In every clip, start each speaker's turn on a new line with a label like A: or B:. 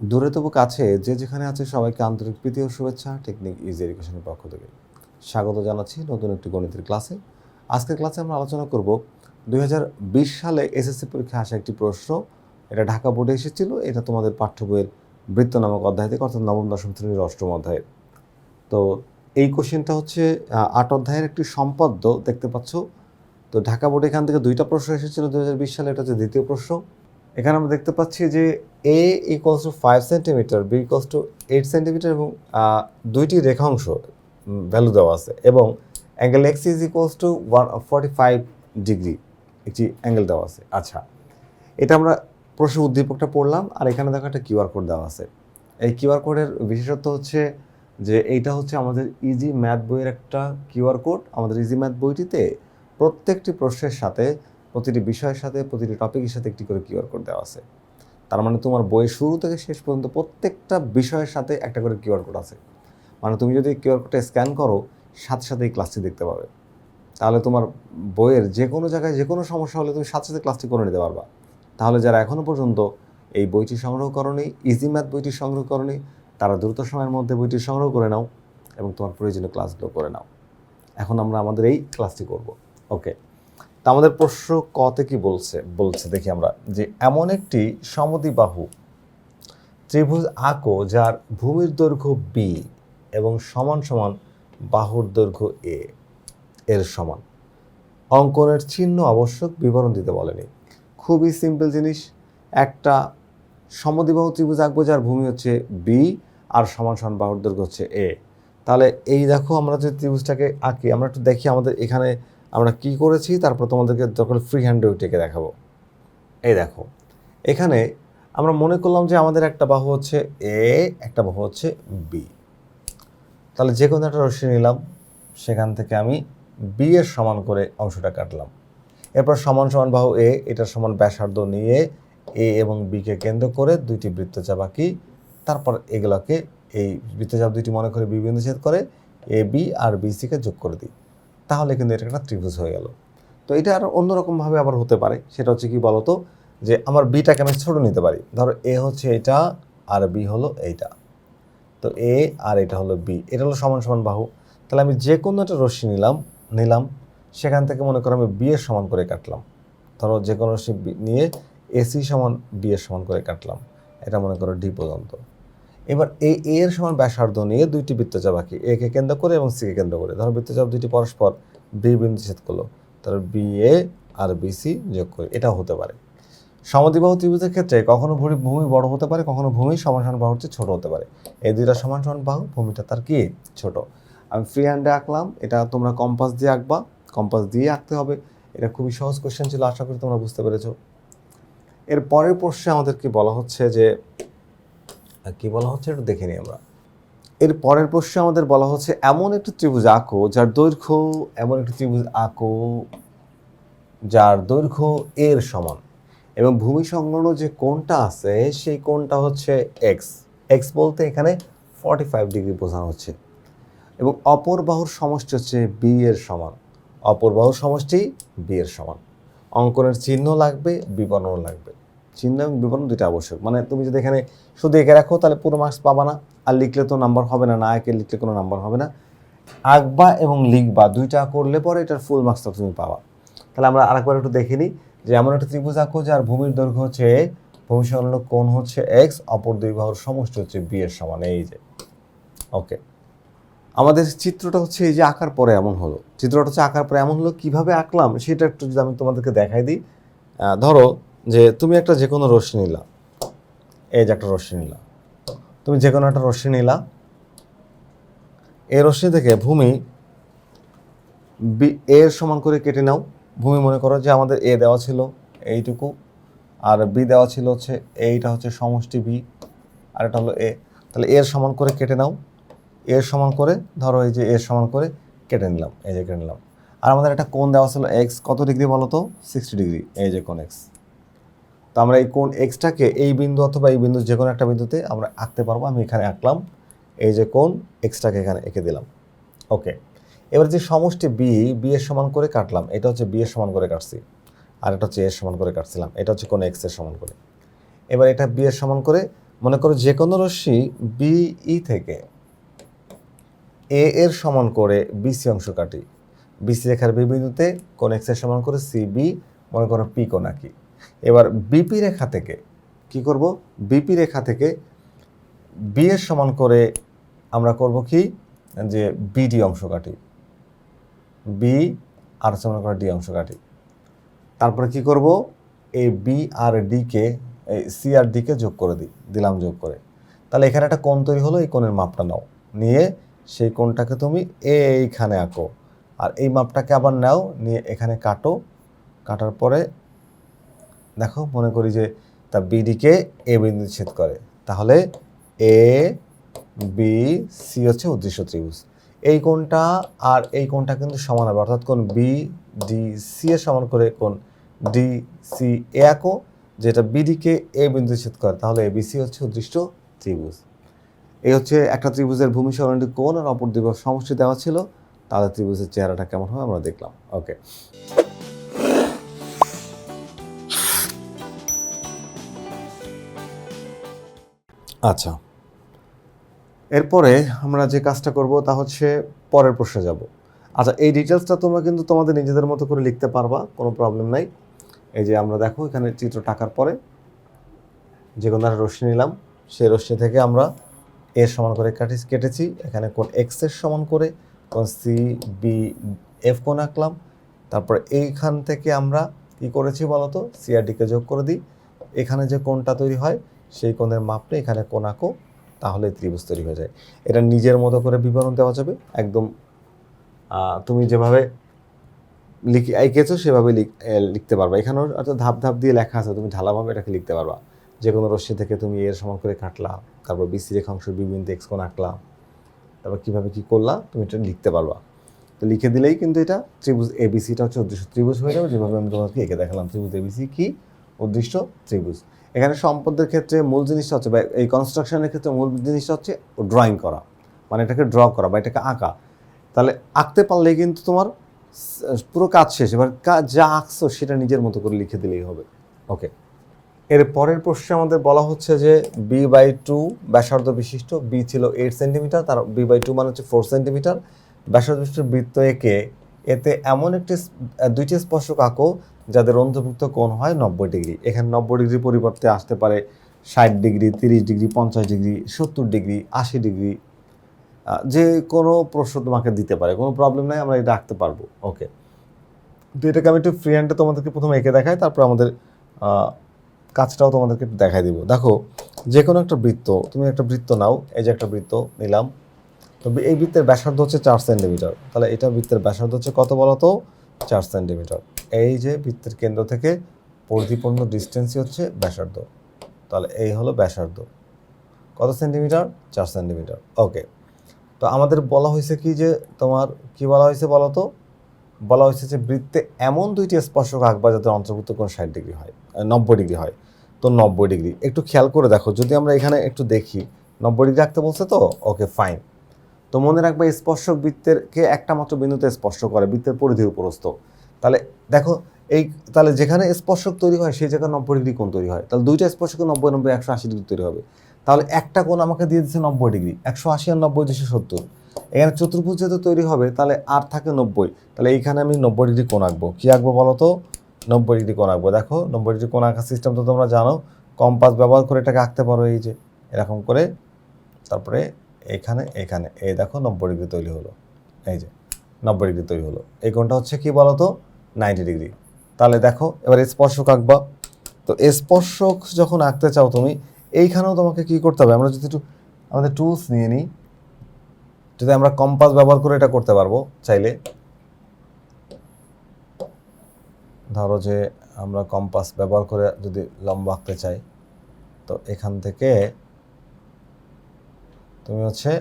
A: দূরে তবু কাছে, যে যেখানে আছে সবাইকে আন্তরিক প্রীতি ও শুভেচ্ছা, টেকনিক ইজি এডুকেশনের পক্ষ থেকে। স্বাগত জানাচ্ছি নতুন একটি গণিতের ক্লাসে। আজকের ক্লাসে আমরা আলোচনা করব দুই হাজার বিশ সালে এসএসসি পরীক্ষায় আসা একটি প্রশ্ন। এটা ঢাকা বোর্ডে এসেছিল, এটা তোমাদের পাঠ্য বইয়ের বৃত্ত নামক অধ্যায় থেকে, অর্থাৎ নবম, দশম শ্রেণির অষ্টম অধ্যায়ের। তো এই কোশ্চেনটা হচ্ছে আট অধ্যায়ের একটি সম্পাদ্য, দেখতে পাচ্ছ। তো ঢাকা বোর্ডে এখান থেকে দুইটা প্রশ্ন এসেছিল দুই হাজার বিশ সালে, এটা হচ্ছে দ্বিতীয় প্রশ্ন। এখানে আমরা দেখতে পাচ্ছি যে A equals to five centimeter B equals to eight centimeter এবং দুইটি রেখাংশ ভ্যালু দেওয়া আছে এবং angle X is equals to one forty five degree একটি অ্যাঙ্গেল দেওয়া আছে। আচ্ছা এটা আমরা প্রশ্ন উদ্দীপকটা পড়লাম আর এখানে দেখো একটা কিউআর কোড দেওয়া আছে। এই কিউআর কোডের বিশেষত্ব হচ্ছে যে এইটা হচ্ছে আমাদের ইজি ম্যাথ বইয়ের একটা কিউআর কোড আমাদের ইজি ম্যাথ বইটিতে প্রত্যেকটি প্রশ্নের সাথে প্রতিটি বিষয়ের সাথে, প্রতিটি টপিকের সাথে একটি করে কিউআর কোড দেওয়া আছে। তার মানে তোমার বইয়ের শুরু থেকে শেষ পর্যন্ত প্রত্যেকটা বিষয়ের সাথে একটা করে কিউআর কোড আছে। মানে তুমি যদি কিউআর কোডটা স্ক্যান করো, সাথে সাথে এই ক্লাসটি দেখতে পাবে। তাহলে তোমার বইয়ের যে কোনো জায়গায় যে কোনো সমস্যা হলে তুমি সাথে সাথে ক্লাসটি করে নিতে পারবা। তাহলে যারা এখনও পর্যন্ত এই বইটি সংগ্রহ করনি ইজি ম্যাথ বইটি সংগ্রহ করনি, তারা দ্রুত সময়ের মধ্যে বইটি সংগ্রহ করে নাও এবং তোমার প্রয়োজনীয় ক্লাসগুলো করে নাও। এখন আমরা আমাদের এই ক্লাসটি করব। ওকে তা আমাদের প্রশ্ন কতে কি বলছে? বলছে, দেখি আমরা, যে এমন একটি সমদ্বিবাহু ত্রিভুজ আঁকো, যার ভূমির দৈর্ঘ্য বি এবং সমান সমান বাহুর দৈর্ঘ্য এ এর সমান। অঙ্কনের চিহ্ন আবশ্যক, বিবরণ দিতে বলেনি। খুবই সিম্পল জিনিস, একটা সমদ্বিবাহু ত্রিভুজ আঁকবো, যার ভূমি হচ্ছে বি আর সমান সমান বাহুর দৈর্ঘ্য হচ্ছে এ তাহলে এই দেখো, আমরা যে ত্রিভুজটাকে আঁকি, আমরা একটু দেখি আমাদের এখানে আমরা কি করেছি? তারপর তোমাদেরকে যখন ফ্রি হ্যান্ড ওইটাকে দেখাবো। এই দেখো, এখানে আমরা মনে করলাম যে আমাদের একটা বাহু হচ্ছে এ একটা বাহু হচ্ছে বি তাহলে যে কোনো একটা রশ্মি নিলাম, সেখান থেকে আমি বি এর সমান করে অংশটা কাটলাম। এরপর সমান সমান বাহু এ এটার সমান ব্যাসার্ধ নিয়ে এ এবং বিকে কেন্দ্র করে দুইটি বৃত্তচাপ আঁকি। তারপর এগুলোকে, এই বৃত্তচাপ দুইটি মনে করে বি বিন্দু ছেদ করে এ বি আর বি সিকে যোগ করে দিই। তাহলে কিন্তু এটা একটা ত্রিভুজ হয়ে গেল। তো এটা আর অন্যরকমভাবে আবার হতে পারে। সেটা হচ্ছে কি বলতো? যে আমার বিটাকে আমি ছোটো নিতে পারি। ধরো এ হচ্ছে এটা আর বি হলো এইটা। তো এ আর এটা হলো বি এটা হলো সমান সমান বাহু। তাহলে আমি যে কোনো একটা রশ্মি নিলাম নিলাম। সেখান থেকে মনে করো আমি বি এর সমান করে কাটলাম। ধরো যে কোনো রশ্মি নিয়ে এসি সমান বি এর সমান করে কাটলাম। এটা মনে করো ডি পর্যন্ত। এবার এই এ, এর সমান ব্যাসার্ধ নিয়ে দুইটি বৃত্তচাপ আঁকি। এ কে কেন্দ্র করে এবং সি কে কেন্দ্র করে। ধরো বৃত্তচাপ দুইটি পরস্পর বি বিন্দু ছেদ করল। তাহলে বি এ আর বি সি যোগ করে। এটাও হতে পারে। সমদ্বিবাহু ত্রিভুজের ক্ষেত্রে কখনো ভূমি ভূমি বড় হতে পারে, কখনো ভূমি সমান সমান বাহুর চেয়ে ছোট হতে পারে। এই দুইটা সমান সমান বাহু ভূমিটা তার কি? ছোট। আমি ফ্রি হ্যান্ডে আঁকলাম। এটা তোমরা কম্পাস দিয়ে আঁকবা। কম্পাস দিয়ে আঁকতে হবে। এটা খুবই সহজ কোশ্চেন ছিল, আশা করি তোমরা বুঝতে পেরেছ। এর পরের প্রশ্নে আমাদেরকে বলা হচ্ছে যে কি বলা হচ্ছে একটু দেখে নিই আমরা। এর পরের প্রশ্নে আমাদের বলা হচ্ছে, এমন একটি ত্রিভুজ আঁকো যার দৈর্ঘ্য, এমন একটি ত্রিভুজ আঁকো যার দৈর্ঘ্য এর সমান এবং ভূমি সংলগ্ন যে কোণটা আছে, সেই কোণটা হচ্ছে এক্স। এক্স বলতে এখানে ফর্টি ফাইভ ডিগ্রি বোঝানো হচ্ছে এবং অপর বাহুর সমষ্টি হচ্ছে বি এর সমান। অপর বাহুর সমষ্টি বি এর সমান। অঙ্কনের চিহ্ন লাগবে বিবরণ লাগবে। চিহ্ন এবং বিবরণ দুইটা আবশ্যক। মানে তুমি যদি এখানে শুধু এঁকে রাখো, তাহলে পুরো মার্কস পাবা না। আর লিখলে তো নাম্বার হবে না না একে লিখলে কোনো নাম্বার হবে না। আঁকবা এবং লিখবা, দুইটা করলে পরে এটার ফুল মার্কসটা তুমি পাবা। তাহলে আমরা আরেকবার একটু দেখে নিই যে এমন একটা ত্রিভুজ আঁকো যার ভূমির দৈর্ঘ্য হচ্ছে ভূমি সংলগ্ন কোণ হচ্ছে এক্স অপর দুই বাহুর সমষ্টি হচ্ছে বি এর সমান। এই যে। ওকে আমাদের চিত্রটা হচ্ছে এই যে আঁকার পরে এমন হলো। চিত্রটা হচ্ছে আঁকার পরে এমন হলো, কীভাবে আঁকলাম সেটা একটু যদি আমি তোমাদেরকে দেখাই দিই। ধরো যে তুমি একটা যে কোনো রশ্মি নিলা। এই যে একটা রশ্মি নিলা। তুমি যে কোনো একটা রশ্মি নিলা। এই রশ্মি থেকে ভূমি এর সমান করে কেটে নাও। ভূমি মনে করো যে আমাদের এ দেওয়া ছিল এইটুকু, আর বি দেওয়া ছিল হচ্ছে এইটা হচ্ছে সমষ্টি বি, আর এটা হলো এ। তাহলে এর সমান করে কেটে নাও। এর সমান করে, ধরো এই যে এর সমান করে কেটে নিলাম, এই যে কেটে নিলাম। আর আমাদের একটা কোণ দেওয়া ছিল এক্স, কত ডিগ্রি বলো তো? সিক্সটি ডিগ্রি, এই যে কোন এক্স। তো আমরা এই কোণ এক্সটাকে এই বিন্দু অথবা এই বিন্দু যে কোনো একটা বিন্দুতে আমরা আঁকতে পারব। আমি এখানে আঁকলাম। এই যে কোণ এক্সটাকে এখানে এঁকে দিলাম। ওকে। এবার যে সমষ্টি বি বি এর সমান করে কাটলাম, এটা হচ্ছে বি এর সমান করে কাটছি। আর এটা হচ্ছে এর সমান করে কাটছিলাম। এটা হচ্ছে কোন এক্সের সমান করে। এবার এটা বি এর সমান করে, মনে করো যে কোনো রশ্মি বিই থেকে এ এর সমান করে বিসি অংশ কাটি। বিসি রেখার বি বিন্দুতে কোন এক্সের সমান করে সি বি মনে করো পি কোন আঁকি। এবার বিপি রেখা থেকে কি করব? বিপি রেখা থেকে বি এর সমান করে আমরা করব কি? যে বিডি অংশ কাটি বি আর সমান করে ডি অংশ কাটি তারপরে কি করব? এই বি আর ডিকে এই সি আর ডিকে যোগ করে দিই, দিলাম যোগ করে। তাহলে এখানে একটা কোণ তৈরি হলো, এই কোণের মাপটা নাও। নিয়ে সেই কোণটাকে তুমি এইখানে আঁকো। আর এই মাপটাকে আবার নাও, নিয়ে এখানে কাটো। কাটার পরে দেখো, মনে করি যে তা বিডিকে এ বিন্দু ছেদ করে। তাহলে এ বি সি হচ্ছে উদ্দেশ্য ত্রিভুজ। এই কোণটা আর এই কোণটা কিন্তু সমান হবে। অর্থাৎ কোন বি ডি সি এর সমান করে কোন ডি সি এ আঁকো, যেটা বিডিকে এ বিন্দু ছেদ করে। তাহলে এবিসি হচ্ছে উদ্দিষ্ট ত্রিভুজ। এই হচ্ছে একটা ত্রিভুজের ভূমি সরণটি কোণ আর অপর দিবস সমষ্টি দেওয়া ছিল। তাহলে ত্রিভুজের চেহারাটা কেমন হবে আমরা দেখলাম। ওকে আচ্ছা। এরপরে আমরা যে কাজটা করব তা হচ্ছে পরের প্রশ্নে যাব। আচ্ছা এই ডিটেলসটা তোমরা কিন্তু তোমাদের নিজেদের মতো করে লিখতে পারবা, কোনো প্রবলেম নাই। এই যে আমরা দেখো, এখানে চিত্র টাকার পরে যে কোনো একটা রশ্মি নিলাম, সেই রশ্মি থেকে আমরা এর সমান করে কাটি, কেটেছি। এখানে কোন এক্সের সমান করে কোন সি বি এফ কোন আঁকলাম। তারপরে এইখান থেকে আমরা কি করেছি বলতো? সিআরডিকে যোগ করে দিই। এখানে যে কোনটা তৈরি হয় সেই কোণের মাপ নিয়ে এখানে কোণ আঁকো তাহলে ত্রিভুজ তৈরি হয়ে যায়। এটা নিজের মতো করে বিবরণ দেওয়া যাবে। একদম তুমি যেভাবে লিখে, এঁকেছো সেভাবে লিখ- লিখতে পারবা। এখানেও অর্থাৎ ধাপ ধাপ দিয়ে লেখা আছে, তুমি ঢালাভাবে এটাকে লিখতে পারবা। যে কোনো রশ্মি থেকে তুমি এর সমান করে কাটলা, তারপর বিসি রেখাংশ বিভিন্ন এক্স কোণ আঁকলা, তারপর কীভাবে কী করলা, তুমি এটা লিখতে পারবা। তো লিখে দিলেই কিন্তু এটা ত্রিভুজ এবিসিটা হচ্ছে উদ্দেশ্য ত্রিভুজ হয়ে যাবে। যেভাবে আমি তোমাকে এঁকে দেখালাম, ত্রিভুজ এবিসি কি? উদ্দিষ্ট ত্রিভুজ। এখানে সম্পদের ক্ষেত্রে মূল জিনিসটা হচ্ছে বা এই কনস্ট্রাকশনের ক্ষেত্রে মূল জিনিসটা হচ্ছে ড্রয়িং করা। মানে এটাকে ড্র করা বা এটাকে আঁকা। তাহলে আঁকতে পারলেই কিন্তু তোমার পুরো কাজ শেষ। এবার যা আঁকছো সেটা নিজের মতো করে লিখে দিলেই হবে। ওকে এর পরের প্রশ্নে আমাদের বলা হচ্ছে যে বি বাই টু ব্যাসার্ধ বিশিষ্ট বি ছিল এইট সেন্টিমিটার তার বি বাই টু মানে হচ্ছে ফোর সেন্টিমিটার ব্যাসার্ধ বিশিষ্ট বৃত্ত এঁকে এতে এমন একটি দুইটি স্পর্শক আঁকো যাদের অন্তর্ভুক্ত কোণ হয় নব্বই ডিগ্রি। এখানে নব্বই ডিগ্রি পরিবর্তে আসতে পারে ষাট ডিগ্রি, তিরিশ ডিগ্রি, পঞ্চাশ ডিগ্রি, সত্তর ডিগ্রি, আশি ডিগ্রি। যে কোনো প্রশ্ন তোমাকে দিতে পারে, কোনো প্রবলেম নাই, আমরা এটা আঁকতে পারব। ওকে তো এটাকে আমি একটু ফ্রি হ্যান্ডে তোমাদেরকে প্রথমে এঁকে দেখাই, তারপর আমাদের কাজটাও তোমাদেরকে একটু দেখাই দিব। দেখো যে কোনো একটা বৃত্ত, তুমি একটা বৃত্ত নাও, এই যে একটা বৃত্ত নিলাম। তো এই বৃত্তের ব্যাসার্ধ হচ্ছে চার সেন্টিমিটার। তাহলে এটা বৃত্তের ব্যাসার্ধ হচ্ছে কত বলো তো? চার সেন্টিমিটার। এই যে বৃত্তের কেন্দ্র থেকে পরিধিপূর্ণ ডিস্টেন্সই হচ্ছে ব্যাসার্ধ। তাহলে এই হলো ব্যাসার্ধ। কত সেন্টিমিটার? চার সেন্টিমিটার। ওকে তো আমাদের বলা হয়েছে কি যে তোমার, কি বলা হয়েছে বলো তো? বলা হয়েছে যে বৃত্তে এমন দুইটি স্পর্শক আঁকবা যাতে অন্তর্ভুক্ত কোন ষাট ডিগ্রি হয় নব্বই ডিগ্রি হয়। তো নব্বই ডিগ্রি। একটু খেয়াল করে দেখো, যদি আমরা এখানে একটু দেখি, নব্বই ডিগ্রি আঁকতে বলছে তো? ওকে ফাইন তো মনে রাখবে স্পর্শক বৃত্তেরকে একটা মাত্র বিন্দুতে স্পর্শ করে, বৃত্তের পরিধি উপরস্থ। তাহলে দেখো, এই, তাহলে যেখানে স্পর্শক তৈরি হয়, সেই জায়গায় নব্বই ডিগ্রি কোণ তৈরি হয়। তাহলে দুইটা স্পর্শকে নব্বই নব্বই, একশো আশি ডিগ্রি তৈরি হবে। তাহলে একটা কোণ আমাকে দিয়ে দিচ্ছে নব্বই ডিগ্রি, একশো আশি আর নব্বই দুশো সত্তর। এখানে চতুর্ভুজ যেহেতু তৈরি হবে, তাহলে আর থাকে নব্বই। তাহলে এইখানে আমি নব্বই ডিগ্রি কোণ আঁকবো। কী আঁকবো বলো তো? নব্বই ডিগ্রি কোণ আঁকবো। দেখো, নব্বই ডিগ্রি কোণ আঁকার সিস্টেম তো তোমরা জানো কম্পাস ব্যবহার করে এটাকে আঁকতে পারো এই যে, এরকম করে। তারপরে এখানে এখানে। এই দেখো নব্বই ডিগ্রি তৈরি হলো। এই যে, নব্বই ডিগ্রি তৈরি হলো। এই কোণটা হচ্ছে কি বলো তো নাইনটি ডিগ্রি। তাহলে দেখো, এবার স্পর্শক আঁকবা। তো স্পর্শক যখন আঁকতে চাও তুমি, এইখানেও তোমাকে কি করতে হবে? আমরা যদি একটু, আমাদের টুলস নিয়ে নিই। যদি আমরা কম্পাস ব্যবহার করে এটা করতে পারব চাইলে। ধরো যে আমরা কম্পাস ব্যবহার করে যদি লম্বা আঁকতে চাই, তো এখান থেকে তুমি হচ্ছে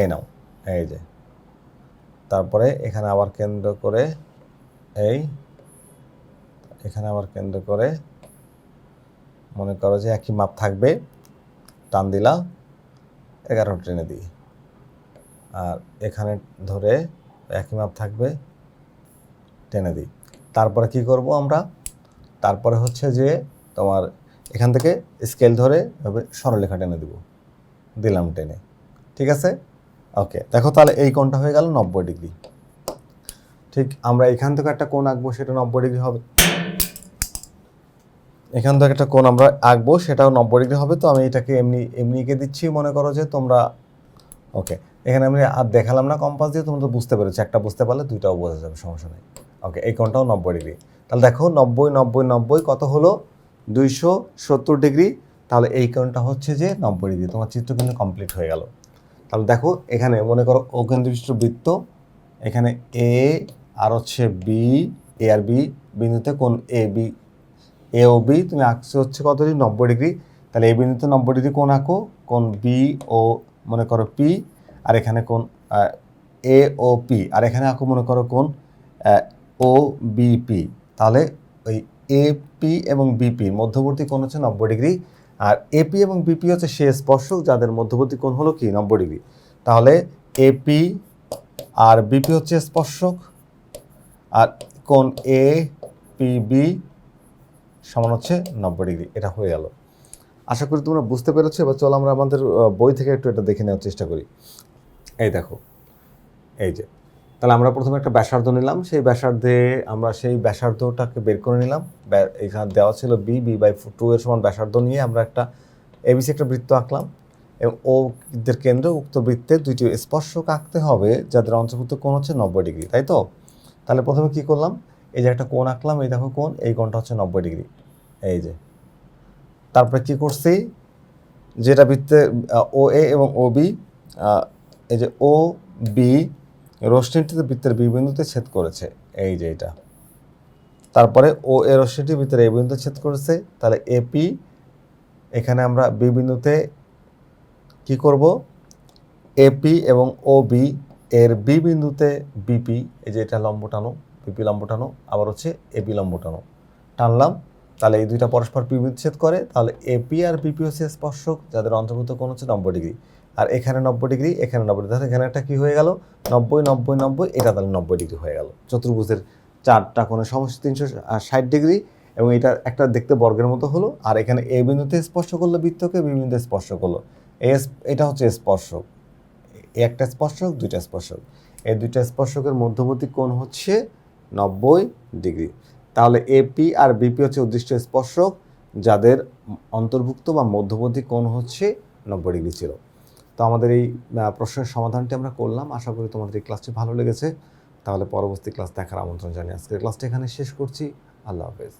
A: এই নাও, এই যে। তারপরে এখানে আবার কেন্দ্র করে এই, এখানে আবার কেন্দ্র করে মনে করো যে একই মাপ থাকবে, টান দিলা, এগারো টেনে দিই। আর এখানে ধরে একই মাপ থাকবে, টেনে দিই। তারপরে কি করব আমরা? তারপরে হচ্ছে যে তোমার এখান থেকে স্কেল ধরে এভাবে সরলরেখা টেনে দিব। দিলাম টেনে। ঠিক আছে? ওকে দেখো তাহলে এই কোণটা হয়ে গেল নব্বই ডিগ্রি। ঠিক, আমরা এখান থেকে একটা কোণ আঁকবো, সেটা নব্বই ডিগ্রি হবে। এখান থেকে একটা কোণ আমরা আঁকবো, সেটাও নব্বই ডিগ্রি হবে। তো আমি এটাকে এমনি এমনি এঁকে দিচ্ছি, মনে করো যে তোমরা ওকে এখানে আমি আর দেখালাম না কম্পাস দিয়ে, তোমরা তো বুঝতে পেরেছ, একটা বুঝতে পারলে দুইটাও বোঝা যাবে, সমস্যা নেই। ওকে এই কোণটাও নব্বই ডিগ্রি। তাহলে দেখো, নব্বই নব্বই নব্বই, কত হলো? দুইশো সত্তর ডিগ্রি, তাহলে এই কোণটা হচ্ছে যে নব্বই ডিগ্রি। তোমার চিত্র কিন্তু কমপ্লিট হয়ে গেল। তাহলে দেখো, এখানে মনে করো অকেন্দ্রবিষ্ট বৃত্ত, এখানে এ আর হচ্ছে বি এ আর বি বিন্দুতে কোন A B A O B তুমি আঁকছো হচ্ছে কত ডিগ্রি? নব্বই ডিগ্রি। তাহলে এ বিন্দুতে নব্বই ডিগ্রি কোন আঁকো? কোন বি ও মনে করো পি আর এখানে কোন এ ও পি আর এখানে আঁকো মনে করো কোন ও বি পি তাহলে ওই এ পি এবং বিপির মধ্যবর্তী কোণ হচ্ছে নব্বই ডিগ্রি। আর এপি এবং বিপি হচ্ছে সে স্পর্শক, যাদের মধ্যবর্তী কোণ হলো কি? নব্বই ডিগ্রি। তাহলে এপি আর বিপি হচ্ছে স্পর্শক, আর কোণ এ পি বি সমান হচ্ছে নব্বই ডিগ্রি। এটা হয়ে গেল। আশা করি তোমরা বুঝতে পেরেছ। এবার চলো আমরা আমাদের বই থেকে একটু এটা দেখে নেওয়ার চেষ্টা করি। এই দেখো, এই যে তাহলে আমরা প্রথমে একটা ব্যাসার্ধ নিলাম। সেই ব্যাসার্ধে আমরা সেই ব্যাসার্ধটাকে বের করে নিলাম। এখানে দেওয়া ছিল বি বি বাই টু এর সমান ব্যাসার্ধ নিয়ে আমরা একটা এবিসি একটা বৃত্ত আঁকলাম। এবং ও দের কেন্দ্রে উক্ত বৃত্তের দুইটি স্পর্শক আঁকতে হবে, যাদের অন্তর্ভুক্ত কোণ হচ্ছে নব্বই ডিগ্রি, তাই তো? তাহলে প্রথমে কি করলাম? এই যে একটা কোণ আঁকলাম, এই দেখো কোণ, এই কোণটা হচ্ছে নব্বই ডিগ্রি। এই যে। তারপরে কি করছি? যেটা বৃত্তে ও এ এবং ও বি এই যে ও বি রশ্মিটিতে বৃত্তের বি বিন্দুতে ছেদ করেছে। এই যে এটা। তারপরে ও এ রশ্মিটি বৃত্তের এই বিন্দুতে ছেদ করেছে। তাহলে এপি এখানে আমরা বি বিন্দুতে কি করব? এপি এবং ও বি এর বি বিন্দুতে বিপি এই যে এটা লম্ব টানো বিপি লম্ব টানো, আবার হচ্ছে এপি লম্ব টানো। টানলাম। তাহলে এই দুইটা পরস্পর বিচ্ছেদ করে, তাহলে এপি আর বিপি হচ্ছে স্পর্শক, যাদের অন্তর্ভুক্ত কোণ হচ্ছে নব্বই ডিগ্রি। আর এখানে নব্বই ডিগ্রি, এখানে নব্বই ডিগ্রি। তাহলে এখানে একটা কি হয়ে গেল? নব্বই নব্বই নব্বই, এটা তাহলে নব্বই ডিগ্রি হয়ে গেল। চতুর্ভুজের চারটা কোণের সমস্ত তিনশো ষাট ডিগ্রি এবং এটা একটা দেখতে বর্গের মতো হলো। আর এখানে এ বিন্দুতে স্পর্শ করল বৃত্তকে, বি বিন্দুতে স্পর্শ করল। এ এটা হচ্ছে স্পর্শক। এই একটা স্পর্শক, দুইটা স্পর্শক। এই দুইটা স্পর্শকের মধ্যবর্তী কোণ হচ্ছে নব্বই ডিগ্রি। তাহলে এপি আর বিপি হচ্ছে উদ্দিষ্ট স্পর্শক, যাদের অন্তর্ভুক্ত বা মধ্যবর্তী কোণ হচ্ছে নব্বই ডিগ্রি ছিল। তো আমাদের এই প্রশ্নের সমাধানটি আমরা করলাম। আশা করি তোমাদের এই ক্লাসটি ভালো লেগেছে। তাহলে পরবর্তী ক্লাস দেখার আমন্ত্রণ জানিয়ে আজকের ক্লাসটি এখানে শেষ করছি। আল্লাহ হাফেজ।